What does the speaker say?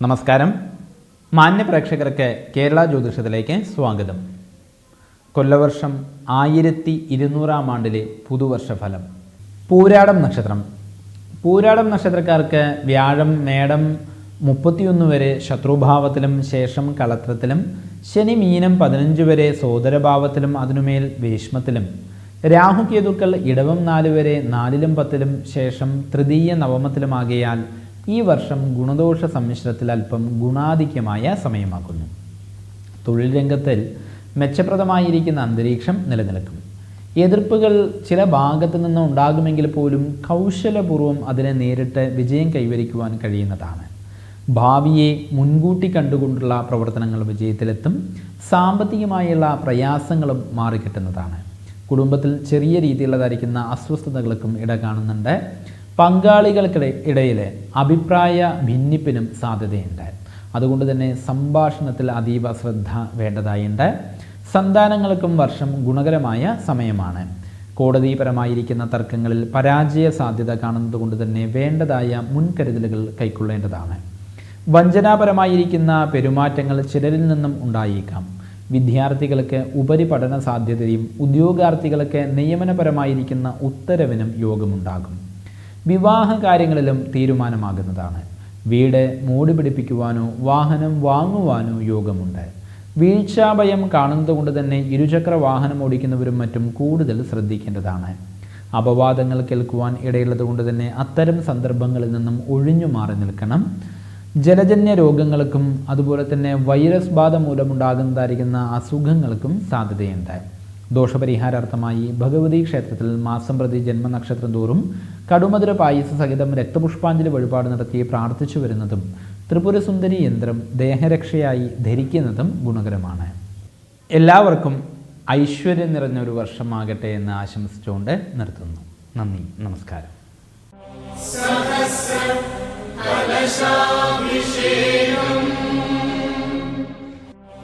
നമസ്കാരം. മാന്യ പ്രേക്ഷകർക്ക് കേരള ജ്യോതിഷത്തിലേക്ക് സ്വാഗതം. കൊല്ലവർഷം ആയിരത്തി ഇരുന്നൂറാം ആണ്ടിലെ പുതുവർഷ ഫലം പൂരാടം നക്ഷത്രം. പൂരാടം നക്ഷത്രക്കാർക്ക് വ്യാഴം മേടം മുപ്പത്തിയൊന്ന് വരെ ശത്രുഭാവത്തിലും ശേഷം കളത്രത്തിലും ശനി മീനം പതിനഞ്ച് വരെ സോദരഭാവത്തിലും അതിനുമേൽ വേഷ്മത്തിലും രാഹുകേതുക്കൾ ഇടവം നാല് വരെ നാലിലും പത്തിലും ശേഷം തൃതീയ നവമത്തിലുമാകിയാൽ ഈ വർഷം ഗുണദോഷ സമ്മിശ്രത്തിൽ അല്പം ഗുണാധിക്യമായ സമയമാക്കുന്നു. തൊഴിൽ രംഗത്തിൽ മെച്ചപ്രദമായിരിക്കുന്ന അന്തരീക്ഷം നിലനിൽക്കും. എതിർപ്പുകൾ ചില ഭാഗത്തു നിന്ന് ഉണ്ടാകുമെങ്കിൽ പോലും കൗശലപൂർവം അതിനെ നേരിട്ട് വിജയം കൈവരിക്കുവാൻ കഴിയുന്നതാണ്. ഭാവിയെ മുൻകൂട്ടി കണ്ടുകൊണ്ടുള്ള പ്രവർത്തനങ്ങൾ വിജയത്തിലെത്തും. സാമ്പത്തികമായുള്ള പ്രയാസങ്ങളും മാറിക്കിട്ടുന്നതാണ്. കുടുംബത്തിൽ ചെറിയ രീതിയിലുള്ളതായിരിക്കുന്ന അസ്വസ്ഥതകൾക്കും ഇട കാണുന്നുണ്ട്. പങ്കാളികൾക്കിടെ ഇടയിൽ അഭിപ്രായ ഭിന്നിപ്പിനും സാധ്യതയുണ്ട്. അതുകൊണ്ട് തന്നെ സംഭാഷണത്തിൽ അതീവ ശ്രദ്ധ വേണ്ടതായുണ്ട്. സന്താനങ്ങൾക്കും വർഷം ഗുണകരമായ സമയമാണ്. കോടതിപരമായിരിക്കുന്ന തർക്കങ്ങളിൽ പരാജയ സാധ്യത കാണുന്നത് കൊണ്ട് തന്നെ വേണ്ടതായ മുൻകരുതലുകൾ കൈക്കൊള്ളേണ്ടതാണ്. വഞ്ചനാപരമായിരിക്കുന്ന പെരുമാറ്റങ്ങൾ ചിലരിൽ നിന്നും ഉണ്ടായേക്കാം. വിദ്യാർത്ഥികൾക്ക് ഉപരിപഠന സാധ്യതയും ഉദ്യോഗാർത്ഥികൾക്ക് നിയമനപരമായിരിക്കുന്ന ഉത്തരവിനും യോഗമുണ്ടാകും. വിവാഹ കാര്യങ്ങളിലും തീരുമാനമാകുന്നതാണ്. വീട് മൂടി പിടിപ്പിക്കുവാനോ വാഹനം വാങ്ങുവാനോ യോഗമുണ്ട്. വീഴ്ചാഭയം കാണുന്നത് കൊണ്ട് തന്നെ ഇരുചക്ര വാഹനം ഓടിക്കുന്നവരും മറ്റും കൂടുതൽ ശ്രദ്ധിക്കേണ്ടതാണ്. അപവാദങ്ങൾ കേൾക്കുവാൻ ഇടയുള്ളത് കൊണ്ട് തന്നെ അത്തരം സന്ദർഭങ്ങളിൽ നിന്നും ഒഴിഞ്ഞു മാറി നിൽക്കണം. ജലജന്യ രോഗങ്ങൾക്കും അതുപോലെ തന്നെ വൈറസ് ബാധ മൂലമുണ്ടാകുന്നതായിരിക്കുന്ന അസുഖങ്ങൾക്കും സാധ്യതയുണ്ട്. ദോഷപരിഹാരാർത്ഥമായി ഭഗവതി ക്ഷേത്രത്തിൽ മാസം പ്രതി ജന്മനക്ഷത്രം തോറും കടുമധുര പായസ സഹിതം രക്തപുഷ്പാഞ്ജലി വഴിപാട് നടത്തി പ്രാർത്ഥിച്ചു വരുന്നതും ത്രിപുരസുന്ദരി യന്ത്രം ദേഹരക്ഷയായി ധരിക്കുന്നതും ഗുണകരമാണ്. എല്ലാവർക്കും ഐശ്വര്യം നിറഞ്ഞ ഒരു വർഷമാകട്ടെ എന്ന് ആശംസിച്ചുകൊണ്ട് നിർത്തുന്നു. നന്ദി. നമസ്കാരം. 带来伤的心